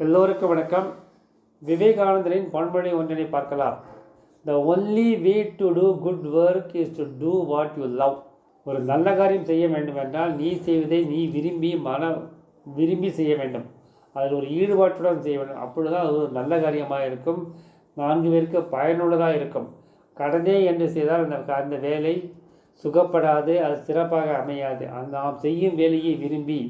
எல்லோருக்கும் வணக்கம். விவேகானந்தரின் பண்பொழி ஒன்றினை பார்க்கலாம். The only way to do good work is to do what you love ஒரு நல்ல காரியம் செய்ய வேண்டுமென்றால் நீ செய்வதை நீ விரும்பி மன விரும்பி செய்ய வேண்டும். அதில் ஒரு ஈடுபாட்டுடன் செய்ய வேண்டும். அப்பொழுதுதான் அது ஒரு நல்ல காரியமாக இருக்கும். நான்கு பேருக்கு பயனுள்ளதாக இருக்கும். கடனே என்று செய்தால் அந்த அந்த வேலை சுகப்படாது அது சிறப்பாக அமையாது. அந்த நாம் செய்யும் வேலையை விரும்பி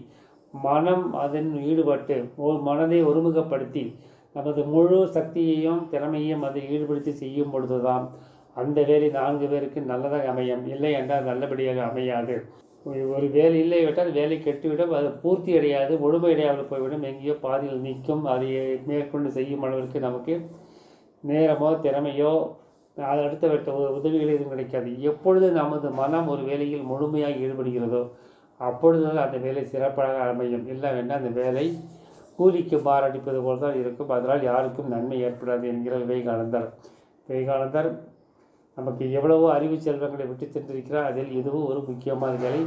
மனம் அதன் ஈடுபட்டு ஒரு மனதை ஒருமுகப்படுத்தி நமது முழு சக்தியையும் திறமையையும் அதில் ஈடுபடுத்தி செய்யும் பொழுதுதான் அந்த வேலை நான்கு பேருக்கு நல்லதாக அமையும். இல்லை என்றால் நல்லபடியாக அமையாது. ஒரு- வேலை இல்லை விட்டால் வேலை கெட்டுவிடும் அது பூர்த்தி அடையாது முழுமையடையாமல் போய்விடும். எங்கேயோ பாதியில் நிற்கும் அதை மேற்கொண்டு செய்யும் அளவிற்கு நமக்கு நேரமோ திறமையோ அது அடுத்தவற்ற உ- உதவிகள் எதுவும் கிடைக்காது. எப்பொழுது நமது மனம் ஒரு வேலையில் முழுமையாக ஈடுபடுகிறதோ அப்பொழுது அந்த வேலை சிறப்பாக அமையும். இல்லை அந்த வேலை கூலிக்கு பாரடிப்பது போல் தான் இருக்கும். அதனால் யாருக்கும் நன்மை ஏற்படாது என்கிற விவேகானந்தர். விவேகானந்தர் நமக்கு எவ்வளவோ அறிவு செல்வங்களை விட்டு சென்றிருக்கிறார் அதில் இதுவும் ஒரு முக்கியமான வேலை.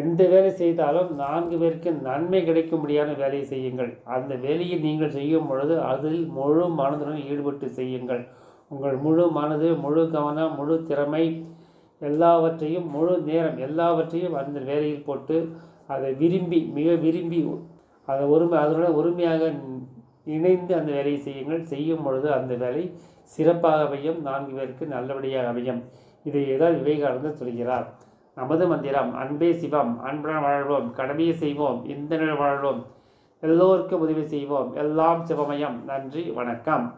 எந்த வேலை செய்தாலும் நான்கு பேருக்கு நன்மை கிடைக்கும்படியான வேலையை செய்யுங்கள். அந்த வேலையை நீங்கள் செய்யும் பொழுது அதில் முழு மனதுடன் ஈடுபட்டு செய்யுங்கள். உங்கள் முழு மனது முழு கவனம் முழு திறமை எல்லாவற்றையும் முழு நேரம் எல்லாவற்றையும் அந்த வேலையில் போட்டு அதை விரும்பி மிக விரும்பி அதை ஒருமை அதனுடன் ஒருமையாக இணைந்து அந்த வேலையை செய்யுங்கள். செய்யும் பொழுது அந்த வேலை சிறப்பாக அமையும். நான்கு பேருக்கு நல்லபடியாக அமையும். இதை ஏதாவது விவேகானந்தர் சொல்கிறார் நமது மந்திரம் அன்பே சிவம் அன்புடன் வாழ்வோம் கடமையை செய்வோம் இந்த வாழ்வோம் எல்லோருக்கும் உதவி செய்வோம் எல்லாம் சிவமயம். நன்றி வணக்கம்.